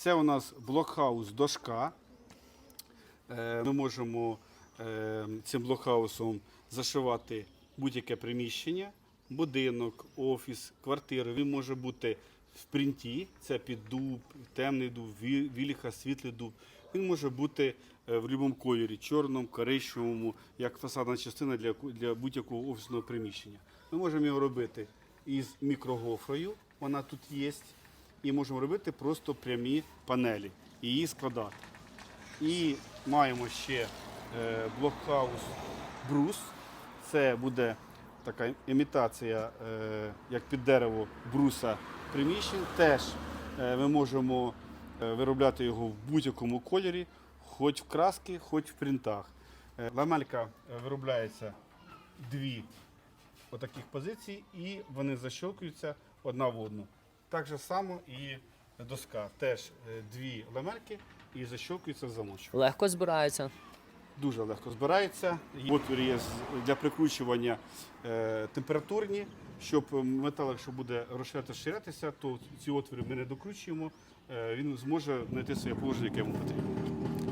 Це у нас блокхаус дошка. Е, Ми можемо е, цим блокхаусом зашивати будь-яке приміщення, будинок, офіс, квартиру. Він може бути в принті, це під дуб, темний дуб, ві- віліха, світлий дуб. Він може бути е, в будь-якому кольорі, чорному, коричневому, як фасадна частина для, для будь-якого офісного приміщення. Ми можемо його робити із мікрогофрою, вона тут є, і можемо робити просто прямі панелі і її складати. І маємо ще е, блокхаус брус. Це буде така імітація, е, як під дерево бруса приміщень. Теж е, ми можемо виробляти його в будь-якому кольорі, хоч в краски, хоч в принтах. Ламелька виробляється дві отаких позицій, і вони защелкуються одна в одну. Так же само і доска. Теж е, дві ламельки і защелкуються в замочок. Легко збирається. Дуже легко збирається. Отвір є для прикручування е, температурні, щоб метал, якщо буде розширятися, розширятися, то ці отвори ми не докручуємо, е, він зможе знайти своє положення, яке йому потрібно.